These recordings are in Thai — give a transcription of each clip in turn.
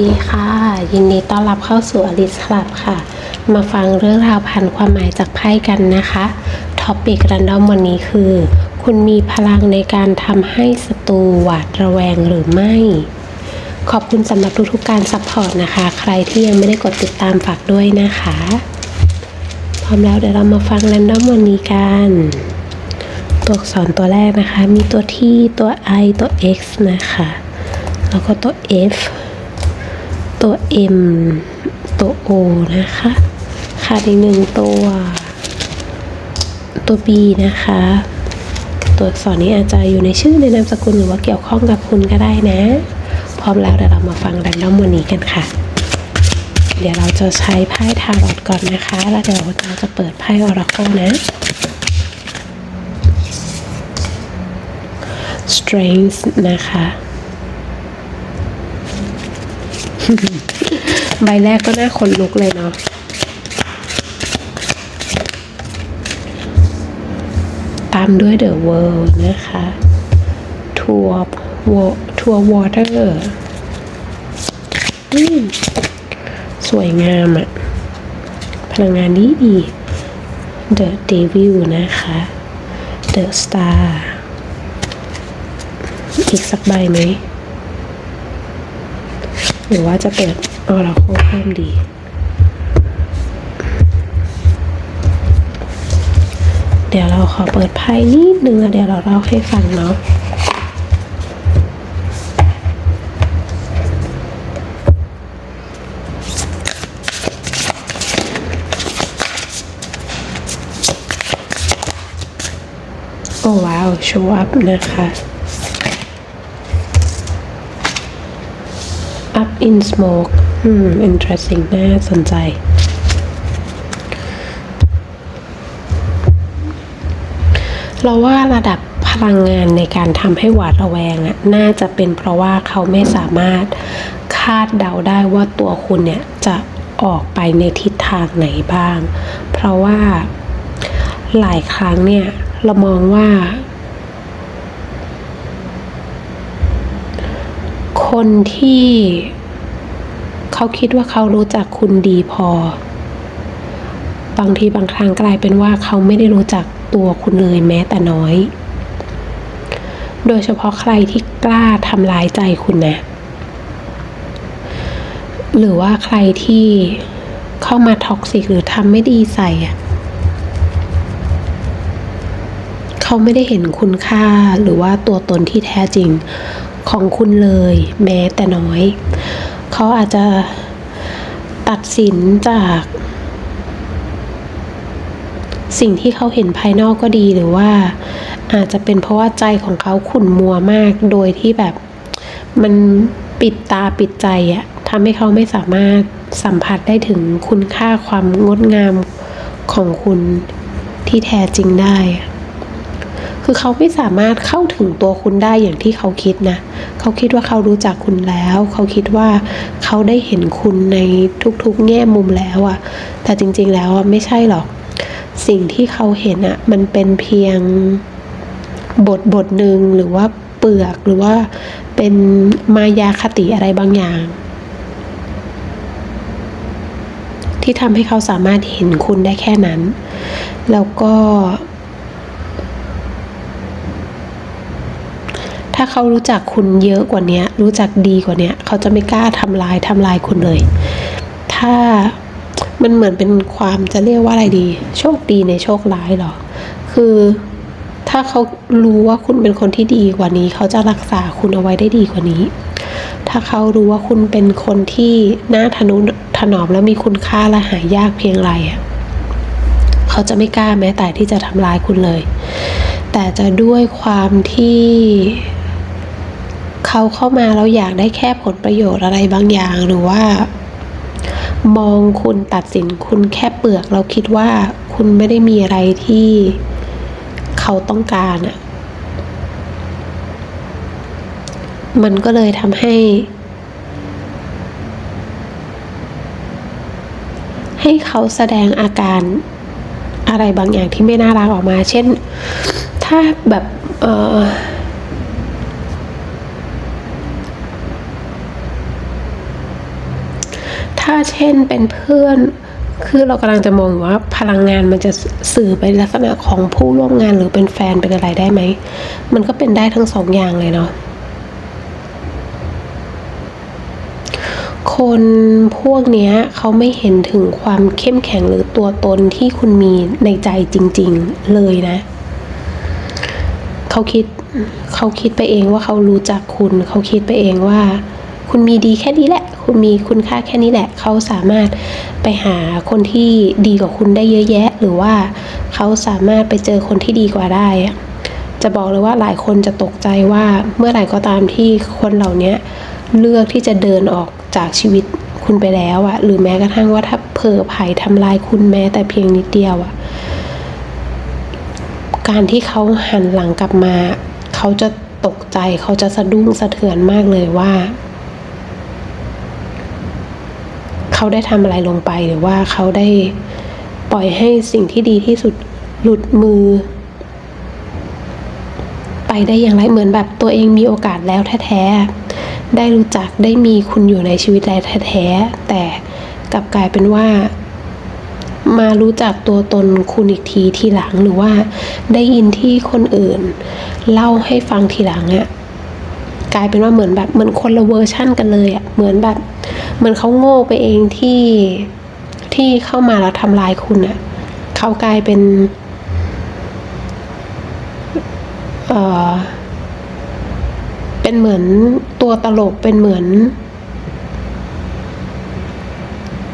ดีค่ะ ยินดีต้อนรับเข้าสู่อลิสคลับค่ะ มาฟังเรื่องราวพันความหมายจากไพ่กันนะคะท็อปิกรันดอมวันนี้คือ คุณมีพลังในการทำให้ศัตรูหวาดระแวงหรือไม่ ขอบคุณสำหรับทุกๆการซัพพอร์ตนะคะ ใครที่ยังไม่ได้กดติดตามฝากด้วยนะคะ พร้อมแล้วเดี๋ยวเรามาฟังรันดอมวันนี้กัน ตัวอักษรตัวแรกนะคะ มีตัว T ตัว I ตัว X นะคะ แล้วก็ตัว F ตัว M ตัว O นะคะ ขาดอีกหนึ่งตัว ตัว B นะคะ ตัวอักษรนี้อาจจะอยู่ในชื่อในนามสกุลหรือว่าเกี่ยวข้องกับคุณก็ได้นะ พร้อมแล้วเดี๋ยวเรามาฟังแรนดอมวันนี้กันค่ะ เดี๋ยวเราจะใช้ไพ่ทาโรอตก่อนนะคะ แล้วเดี๋ยวเราจะเปิดไพ่ออราโคนะ strength นะคะ ใบแรกก็น่าขนลุกเลยเนาะตามด้วย the world นะคะ tour tour water อืมสวยงามอะพลังงานดีดี the devil นะคะ the star อีกสักใบไหม หรือว่าจะเปิด ออราโคเพิ่มดี เดี๋ยวเราขอเปิดไพ่นิดนึงเดี๋ยวเราเล่าให้ฟังเนาะโอ้ว้าว show up นะคะ up in smoke อืม interesting น่าสนใจ เราว่าระดับพลังงานในการทำให้หวาดระแวงอะน่าจะเป็นเพราะว่าเขาไม่สามารถคาดเดาได้ว่าตัวคุณเนี่ยจะออกไปในทิศทางไหนบ้าง เพราะว่าหลายครั้งเนี่ย เรามองว่า คนที่ เขาคิดว่าเขารู้จักคุณดีพอบางทีบางครั้งกลายเป็นว่าเขาไม่ได้รู้จักตัวคุณเลยแม้แต่น้อย โดยเฉพาะใครที่กล้าทำร้ายใจคุณนะ หรือว่าใครที่เข้ามาท็อกซิกหรือทำไม่ดีใส่เขาไม่ได้เห็นคุณค่าหรือว่าตัวตนที่แท้จริงของคุณเลยแม้แต่น้อย เขาอาจจะตัดสินจากสิ่งที่เขาเห็นภายนอกก็ดีหรือว่าอาจจะเป็นเพราะว่าใจของเขาขุ่นมัวมากโดยที่แบบมันปิดตาปิดใจอะทำให้เขาไม่สามารถสัมผัสได้ถึงคุณค่าความงดงามของคุณที่แท้จริงได้ คือเขาไม่สามารถเข้าถึงตัวคุณได้อย่างที่เขาคิดนะ เขาคิดว่าเขารู้จักคุณแล้ว เขาคิดว่าเขาได้เห็นคุณในทุกๆ แง่มุมแล้วอะแต่จริง ๆ แล้วอะไม่ใช่หรอก สิ่งที่เขาเห็นอะมันเป็นเพียงบทบทหนึ่งหรือว่าเปลือกหรือว่าเป็นมายาคติอะไรบางอย่าง ที่ทำให้เขาสามารถเห็นคุณได้แค่นั้น แล้วก็ ถ้าเขารู้จักคุณเยอะกว่านี้รู้จักดีกว่านี้เขาจะไม่กล้าทำลายทำลายคุณเลย ถ้ามันเหมือนเป็นความจะเรียกว่าอะไรดี โชคดีในโชคร้ายหรอ คือถ้าเขารู้ว่าคุณเป็นคนที่ดีกว่านี้ เขาจะรักษาคุณเอาไว้ได้ดีกว่านี้ ถ้าเขารู้ว่าคุณเป็นคนที่น่าทนุถนอมและมีคุณค่าและหายากเพียงไรอะเขาจะไม่กล้าแม้แต่ที่จะทำร้ายคุณเลย แต่จะด้วยความที่ เขาเข้ามาแล้วอยากได้แค่ผลประโยชน์อะไรบางอย่างหรือว่า มองคุณตัดสินคุณแค่เปลือก เราคิดว่าคุณไม่ได้มีอะไรที่เขาต้องการอะมันก็เลยทำให้ ให้เขาแสดงอาการอะไรบางอย่างที่ไม่น่ารักออกมา เช่น ถ้าแบบ เออ ถ้า เช่นเป็นเพื่อน คือเรากำลังจะมองว่าพลังงานมันจะสื่อไปลักษณะของผู้ร่วมงานหรือเป็นแฟนเป็นอะไรได้ไหม มันก็เป็นได้ทั้งสองอย่างเลยเนาะคนพวกนี้เขาไม่เห็นถึงความเข้มแข็งหรือตัวตนที่คุณมีในใจจริง ๆเลยนะ เขาคิดเขาคิดไปเองว่าเขารู้จักคุณ เขาคิดไปเองว่า คุณมีดีแค่นี้แหละ คุณมีคุณค่าแค่นี้แหละ เขาสามารถไปหาคนที่ดีกว่าคุณได้เยอะแยะ หรือว่าเขาสามารถไปเจอคนที่ดีกว่าได้ จะบอกเลยว่าหลายคนจะตกใจว่าเมื่อไหร่ก็ตามที่คนเหล่านี้เลือกที่จะเดินออกจากชีวิตคุณไปแล้วอะหรือแม้กระทั่งว่าถ้าเผลอไผ่ทำลายคุณแม้แต่เพียงนิดเดียวอะการที่เขาหันหลังกลับมา เขาจะตกใจเขาจะสะดุ้งสะเทือนมากเลยว่า เขาได้ทำอะไรลงไปหรือว่าเขาได้ปล่อยให้สิ่งที่ดีที่สุดหลุดมือ ไปได้อย่างไรเหมือนแบบตัวเองมีโอกาสแล้วแท้ๆได้รู้จักได้มีคุณอยู่ในชีวิตแล้วแท้ๆแต่กลับกลายเป็นว่ามารู้จักตัวตนคุณอีกทีทีหลังหรือว่าได้ยินที่คนอื่น เล่าให้ฟังทีหลังอะ กลายเป็นว่าเหมือนแบบเหมือนคนละเวอร์ชั่นกันเลยอะเหมือนแบบเหมือนเขาโง่ไปเองที่ที่เข้ามาแล้วทำลายคุณอะเขากลายเป็นเออเป็นเหมือนตัวตลกเป็นเหมือน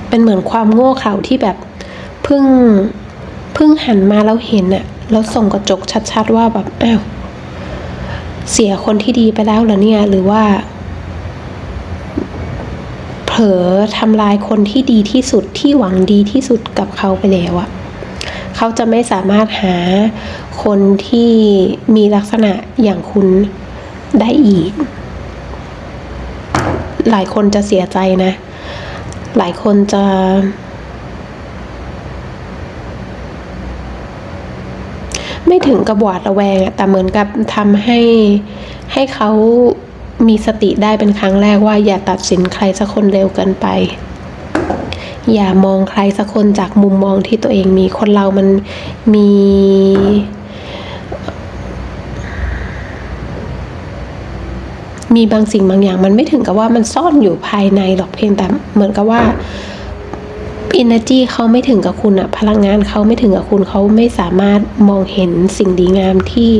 เป็นเหมือนความโง่เขลาที่แบบเพิ่งเพิ่งหันมาแล้วเห็นอะแล้วส่งกระจกชัด ๆ ว่าแบบอ้าว เสียคนที่ดีไปแล้วเหรอเนี่ย หรือว่า เผลอทำลายคนที่ดีที่สุดที่หวังดีที่สุดกับเขาไปแล้วอะเขาจะไม่สามารถหาคนที่มีลักษณะอย่างคุณได้อีก หลายคนจะเสียใจนะ หลายคนจะ ไม่ถึงกับหวาดระแวงอะแต่เหมือนกับทำให้ให้เขามีสติได้เป็นครั้งแรกว่าอย่าตัดสินใครสักคนเร็วเกินไป อย่ามองใครสักคนจากมุมมองที่ตัวเองมีคนเรามันมีมีบางสิ่งบางอย่างมันไม่ถึงกับว่ามันซ่อนอยู่ภายในหรอกเพียงแต่เหมือนกับว่า energy เขาไม่ถึงกับคุณอะพลังงานเขาไม่ถึงกับคุณเขาไม่สามารถมองเห็นสิ่งดีงามที่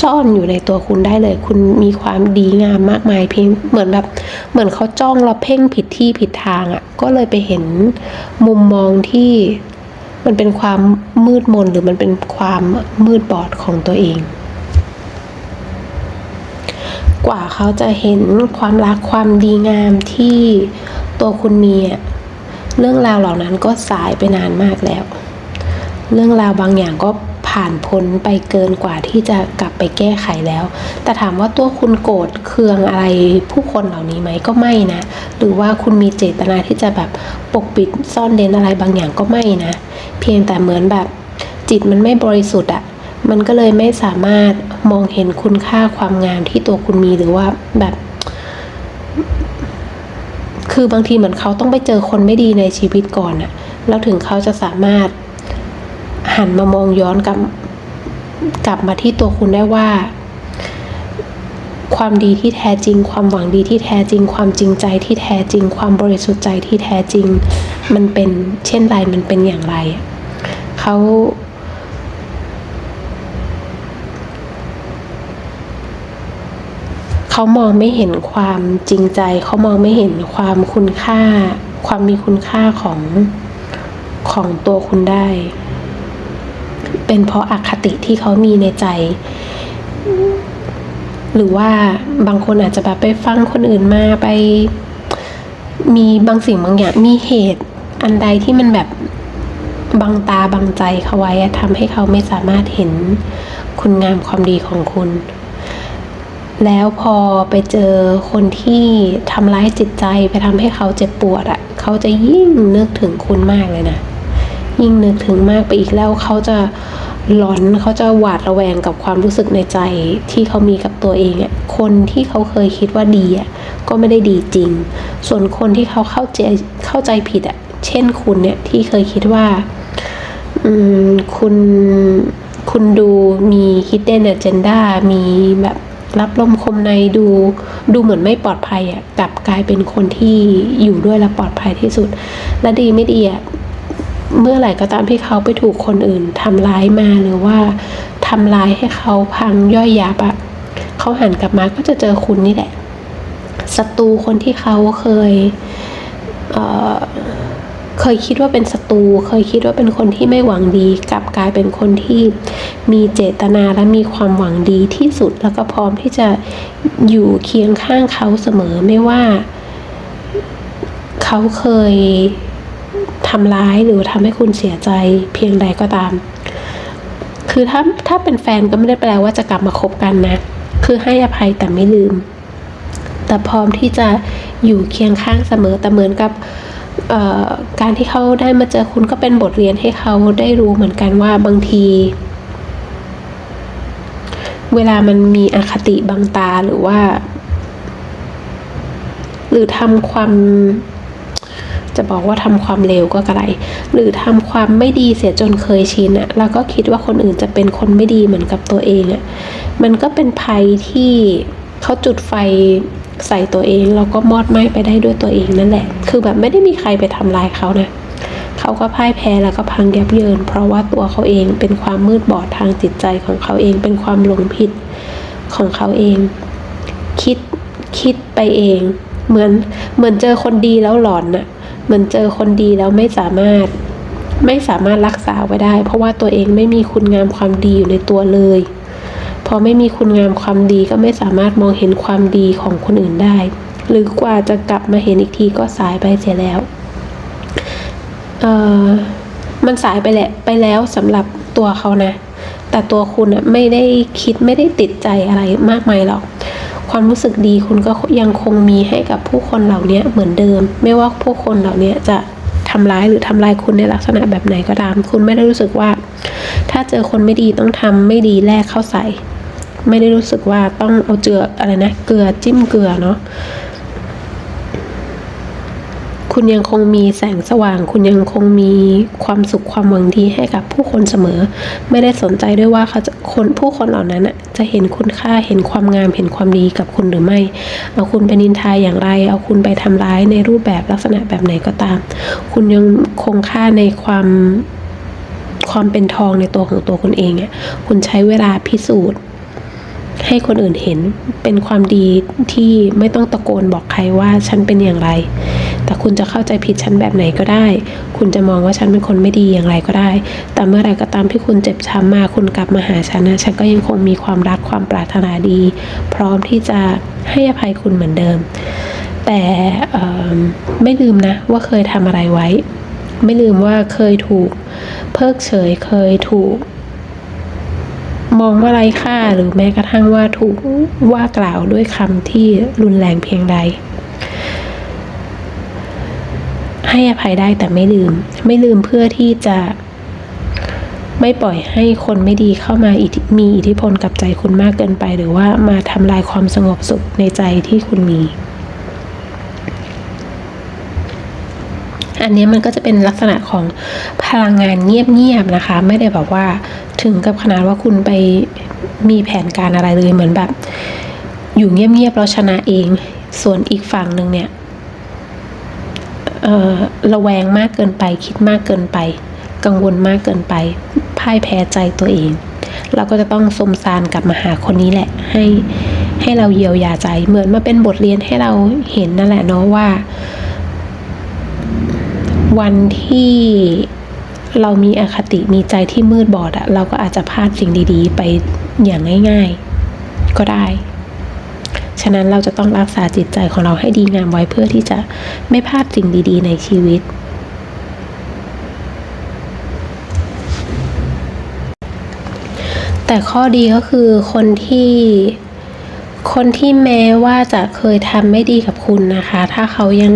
ซ่อนอยู่ในตัวคุณได้เลย คุณมีความดีงามมากมายเพียงเหมือนแบบเหมือนเขาจ้องแล้วเพ่งผิดที่ผิดทางอะก็เลยไปเห็นมุมมองที่มันเป็นความมืดมนหรือมันเป็นความมืดบอดของตัวเอง กว่าเขาจะเห็นความรักความดีงามที่ตัวคุณมีอะ เรื่องราวเหล่านั้นก็สายไปนานมากแล้ว เรื่องราวบางอย่างก็ผ่านพ้นไปเกินกว่าที่จะกลับไปแก้ไขแล้ว แต่ถามว่าตัวคุณโกรธเคืองอะไรผู้คนเหล่านี้ไหมก็ไม่นะ หรือว่าคุณมีเจตนาที่จะแบบปกปิดซ่อนเร้นอะไรบางอย่างก็ไม่นะ เพียงแต่เหมือนแบบจิตมันไม่บริสุทธิ์อะมันก็เลยไม่สามารถมองเห็นคุณค่าความงามที่ตัวคุณมีหรือว่าแบบ คือบางทีเหมือนเขาต้องไปเจอคนไม่ดีในชีวิตก่อนอะแล้วถึงเขาจะสามารถหันมามองย้อนกลับกลับมาที่ตัวคุณได้ว่า ความดีที่แท้จริง ความหวังดีที่แท้จริง ความจริงใจที่แท้จริง ความบริสุทธิ์ใจที่แท้จริง มันเป็นเช่นไรมันเป็นอย่างไร เขา เขามองไม่เห็นความจริงใจ เขามองไม่เห็นความคุณค่า ความมีคุณค่าของของตัวคุณได้ เป็นเพราะอคติที่เขามีในใจ หรือว่าบางคนอาจจะแบบไปฟังคนอื่นมาไป มีบางสิ่งบางอย่างมีเหตุอันใดที่มันแบบบังตาบังใจเขาไว้ทำให้เขาไม่สามารถเห็นคุณงามความดีของคุณ แล้วพอไปเจอคนที่ทำร้ายจิตใจไปทำให้เขาเจ็บปวดอะ่ะ เขาจะยิ่งนึกถึงคุณมากเลยนะ ยิ่งนึกถึงมากไปอีกแล้วเขาจะหลอนเขาจะหวาดระแวงกับความรู้สึกในใจที่เขามีกับตัวเองอะคนที่เขาเคยคิดว่าดีอะก็ไม่ได้ดีจริง ส่วนคนที่เขาเข้าใจเข้าใจผิดอะเช่นคุณเนี่ยที่เคยคิดว่าอืมคุณคุณดูมี hidden agenda มีแบบ รับลมคมในดูดูเหมือนไม่ปลอดภัยอะกลับกลายเป็นคนที่อยู่ด้วยและปลอดภัยที่สุด และดีไม่ดีอะเมื่อไหร่ก็ตามที่เขาไปถูกคนอื่นทำร้ายมาหรือว่าทำร้ายให้เขาพังย่อยยับอะเขาหันกลับมาก็จะเจอคุณนี่แหละศัตรูคนที่เขาเคยเเคยคิดว่าเป็นศัตรู เคยคิดว่าเป็นคนที่ไม่หวังดี กลับกลายเป็นคนที่มีเจตนาและมีความหวังดีที่สุด แล้วก็พร้อมที่จะอยู่เคียงข้างเขาเสมอไม่ว่า เขาเคยทำร้ายหรือทำให้คุณเสียใจเพียงใดก็ตาม คือถ้าถ้าเป็นแฟนก็ไม่ได้แปลว่าจะกลับมาคบกันนะ คือให้อภัยแต่ไม่ลืม แต่พร้อมที่จะอยู่เคียงข้างเสมอแต่เหมือนกับ การที่เขาได้มาเจอคุณก็เป็นบทเรียนให้เขาได้รู้เหมือนกันว่าบางที เวลามันมีอคติบังตาหรือว่า หรือทำความ จะบอกว่าทำความเลวก็กระไร หรือทำความไม่ดีเสียจนเคยชินอะแล้วก็คิดว่าคนอื่นจะเป็นคนไม่ดีเหมือนกับตัวเองอะมันก็เป็นภัยที่เขาจุดไฟ ใส่ตัวเองแล้วก็มอดไหม้ไปได้ด้วยตัวเองนั่นแหละ คือแบบไม่ได้มีใครไปทำลายเขานะเขาก็พ่ายแพ้แล้วก็พังยับเยิน เพราะว่าตัวเขาเองเป็นความมืดบอดทางจิตใจของเขาเองเป็นความหลงผิดของเขาเอง คิดคิดไปเอง เหมือนเหมือนเจอคนดีแล้วหลอนน่ะเหมือนเจอคนดีแล้วไม่สามารถไม่สามารถรักษาไว้ได้ เพราะว่าตัวเองไม่มีคุณงามความดีอยู่ในตัวเลย พอไม่มีคุณงามความดีก็ไม่สามารถมองเห็นความดีของคนอื่นได้ หรือกว่าจะกลับมาเห็นอีกทีก็สายไปเสียแล้วเออมันสายไปแหละไปแล้วสำหรับตัวเขานะ แต่ตัวคุณอะไม่ได้คิดไม่ได้ติดใจอะไรมากมายหรอก ความรู้สึกดีคุณก็ยังคงมีให้กับผู้คนเหล่านี้เหมือนเดิม ไม่ว่าผู้คนเหล่านี้จะทำร้ายหรือทำลายคุณในลักษณะแบบไหนก็ตาม คุณไม่ได้รู้สึกว่า ถ้าเจอคนไม่ดีต้องทำไม่ดีแลกเข้าใส่ ไม่ได้รู้สึกว่าต้องเอาเจืออะไรนะ เกลือจิ้มเกลือเนาะคุณยังคงมีแสงสว่าง คุณยังคงมีความสุขความหวังดีให้กับผู้คนเสมอ ไม่ได้สนใจด้วยว่าเขาจะคนผู้คนเหล่านั้นน่ะจะเห็นคุณค่าเห็นความงามเห็นความดีกับคุณหรือไม่ เอาคุณไปนินทาอย่างไร เอาคุณไปทำร้ายในรูปแบบลักษณะแบบไหนก็ตาม คุณยังคงค่าในความความเป็นทองในตัวของตัวคุณเองอะคุณใช้เวลาพิสูจน์ ให้คนอื่นเห็นเป็นความดีที่ไม่ต้องตะโกนบอกใครว่าฉันเป็นอย่างไร แต่คุณจะเข้าใจผิดฉันแบบไหนก็ได้ คุณจะมองว่าฉันเป็นคนไม่ดีอย่างไรก็ได้ แต่เมื่อไรก็ตามที่คุณเจ็บช้ำมาคุณกลับมาหาฉันนะฉันก็ยังคงมีความรักความปรารถนาดี พร้อมที่จะให้อภัยคุณเหมือนเดิม แต่ไม่ลืมนะว่าเคยทำอะไรไว้ ไม่ลืมว่าเคยถูก เพิกเฉยเคยถูก มองว่าไร้ค่าหรือแม้กระทั่งว่าถูกว่ากล่าวด้วยคำที่รุนแรงเพียงใด ให้อภัยได้แต่ไม่ลืม ไม่ลืมเพื่อที่จะไม่ปล่อยให้คนไม่ดีเข้ามามีอิทธิพลกับใจคุณมากเกินไป หรือว่ามาทำลายความสงบสุขในใจที่คุณมี อันนี้มันก็จะเป็นลักษณะของพลังงานเงียบๆนะคะ ไม่ได้แบบว่าถึงกับขนาดว่าคุณไปมีแผนการอะไรเลยเหมือนแบบ อยู่เงียบๆแล้วชนะเอง ส่วนอีกฝั่งหนึ่งเนี่ยเออระแวงมากเกินไป คิดมากเกินไป กังวลมากเกินไปพ่ายแพ้ใจตัวเอง เราก็จะต้องสมซานกลับมาหาคนนี้แหละ ให้ให้เราเยียวยาใจเหมือนมาเป็นบทเรียนให้เราเห็นนั่นแหละเนาะว่า วันที่เรามีอคติมีใจที่มืดบอดอะเราก็อาจจะพลาดสิ่งดีๆ ไปอย่างง่ายๆ ก็ได้ ฉะนั้นเราจะต้องรักษาจิตใจของเราให้ดีงามไว้เพื่อที่จะไม่พลาดสิ่งดีๆ ในชีวิต แต่ข้อดีก็คือคนที่คนที่แม้ว่าจะเคยทำไม่ดีกับคุณนะคะ ถ้าเขายัง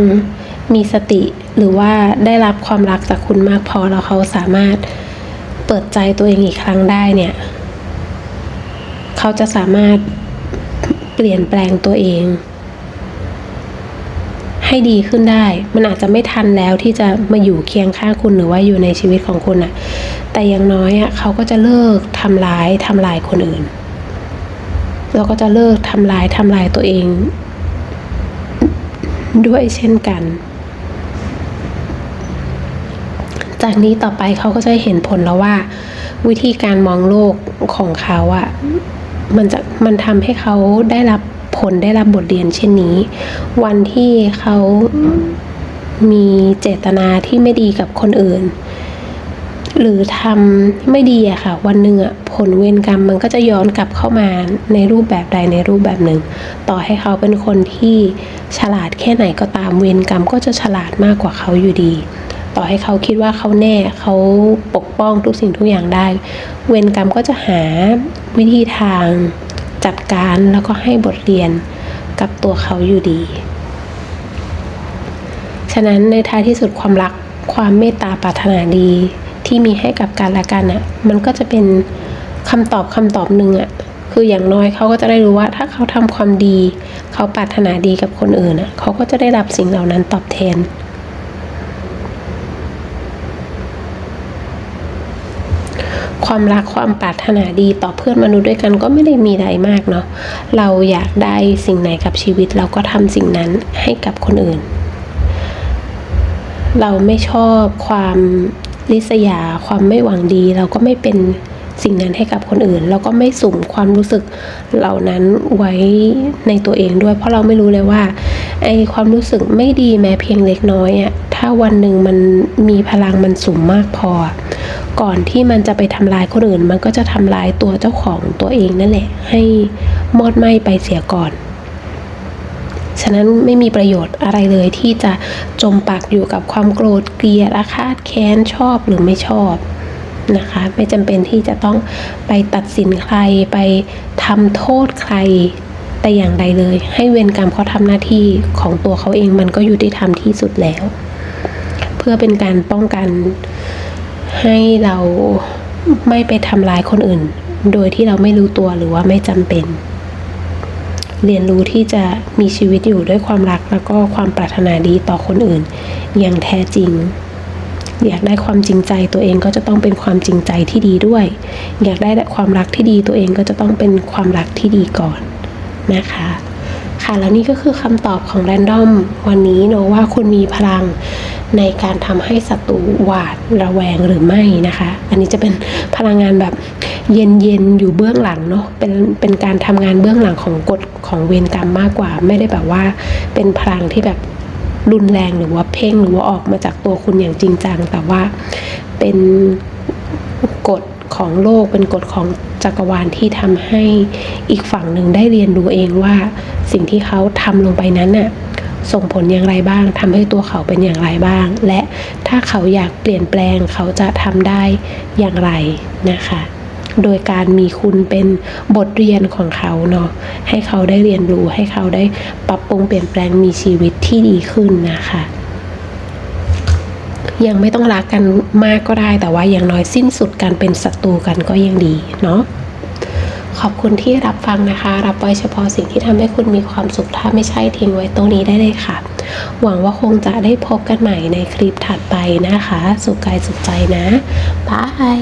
มีสติ หรือว่าได้รับความรักจากคุณมากพอแล้วเขาสามารถเปิดใจตัวเองอีกครั้งได้เนี่ยเขาจะสามารถเปลี่ยนแปลงตัวเอง ให้ดีขึ้นได้ มันอาจจะไม่ทันแล้วที่จะมาอยู่เคียงข้างคุณหรือว่าอยู่ในชีวิตของคุณอะแต่อย่างน้อยอะเขาก็จะเลิกทำร้ายทำลายคนอื่นแล้วก็จะเลิกทำลายทำลายตัวเอง ด้วยเช่นกัน จากนี้ต่อไปเขาก็จะเห็นผลแล้วว่า วิธีการมองโลกของเขาอะมันจะมันทำให้เขาได้รับผลได้รับบทเรียนเช่นนี้ วันที่เขามีเจตนาที่ไม่ดีกับคนอื่น หรือทำไม่ดีอะค่ะ วันหนึ่งอะผลเวรกรรมมันก็จะย้อนกลับเข้ามาในรูปแบบใดในรูปแบบหนึ่ง ต่อให้เขาเป็นคนที่ฉลาดแค่ไหนก็ตามเวรกรรมก็จะฉลาดมากกว่าเขาอยู่ดี ต่อให้เขาคิดว่าเขาแน่เขาปกป้องทุกสิ่งทุกอย่างได้ เวรกรรมก็จะหาวิธีทางจัดการแล้วก็ให้บทเรียนกับตัวเขาอยู่ดี ฉะนั้นในท้ายที่สุดความรักความเมตตาปรารถนาดีที่มีให้กับกันและกันอะมันก็จะเป็นคำตอบคำตอบหนึ่งอะคืออย่างน้อยเขาก็จะได้รู้ว่าถ้าเขาทำความดี เขาปรารถนาดีกับคนอื่นอะเขาก็จะได้รับสิ่งเหล่านั้นตอบแทน ความรักความปรารถนาดีต่อเพื่อนมนุษย์ด้วยกันก็ไม่ได้มีอะไรมากเนาะเราอยากได้สิ่งไหนกับชีวิต เราก็ทำสิ่งนั้นให้กับคนอื่น เราไม่ชอบความริษยาความไม่หวังดี เราก็ไม่เป็นสิ่งนั้นให้กับคนอื่นเราก็ไม่สุ่มความรู้สึกเหล่านั้นไว้ในตัวเองด้วย เพราะเราไม่รู้เลยว่า ไอความรู้สึกไม่ดีแม้เพียงเล็กน้อยอะถ้าวันหนึ่งมันมีพลังมันสุ่มมากพอ ก่อนที่มันจะไปทำลายคนอื่น มันก็จะทำลายตัวเจ้าของตัวเองนั่นแหละ ให้มอดไหม้ไปเสียก่อน ฉะนั้นไม่มีประโยชน์อะไรเลยที่จะจมปักอยู่กับความโกรธเกลียดอาฆาตแค้นชอบหรือไม่ชอบนะคะไม่จำเป็นที่จะต้องไปตัดสินใครไปทำโทษใคร แต่อย่างใดเลย ให้เวรกรรมเขาทำหน้าที่ของตัวเขาเองมันก็อยู่ที่ทำที่สุดแล้ว เพื่อเป็นการป้องกันให้เราไม่ไปทำร้ายคนอื่น โดยที่เราไม่รู้ตัวหรือว่าไม่จำเป็น เรียนรู้ที่จะมีชีวิตอยู่ด้วยความรักแล้วก็ความปรารถนาดีต่อคนอื่น อย่างแท้จริง อยากได้ความจริงใจตัวเองก็จะต้องเป็นความจริงใจที่ดีด้วย อยากได้ความรักที่ดีตัวเองก็จะต้องเป็นความรักที่ดีก่อน นะคะ ค่ะแล้วนี่ก็คือคำตอบของแรนดอมวันนี้เนอะว่าคุณมีพลังในการทำให้ศัตรูหวาดระแวงหรือไม่นะคะ อันนี้จะเป็นพลังงานแบบเย็นๆอยู่เบื้องหลังเนาะเป็นเป็นการทำงานเบื้องหลังของกฎของเวรกรรมมากกว่า ไม่ได้แบบว่าเป็นพลังที่แบบรุนแรงหรือว่าเพ่งหรือว่าออกมาจากตัวคุณอย่างจริงจังแต่ว่าเป็น ของโลกเป็นกฎของจักรวาลที่ทำให้อีกฝั่งหนึ่งได้เรียนรู้เองว่า สิ่งที่เขาทำลงไปนั้นน่ะส่งผลอย่างไรบ้างทำให้ตัวเขาเป็นอย่างไรบ้าง และถ้าเขาอยากเปลี่ยนแปลงเขาจะทำได้อย่างไรนะคะ โดยการมีคุณเป็นบทเรียนของเขาเนาะให้เขาได้เรียนรู้ให้เขาได้ปรับปรุงเปลี่ยนแปลงมีชีวิตที่ดีขึ้นนะคะ ยังไม่ต้องรักกันมากก็ได้ แต่ว่าอย่างน้อยสิ้นสุดการเป็นศัตรูกันก็ยังดีเนาะขอบคุณที่รับฟังนะคะ รับไว้เฉพาะสิ่งที่ทำให้คุณมีความสุขถ้าไม่ใช่ทิ้งไว้ตรงนี้ได้เลยค่ะ หวังว่าคงจะได้พบกันใหม่ในคลิปถัดไปนะคะ สุขกายสุขใจนะบาย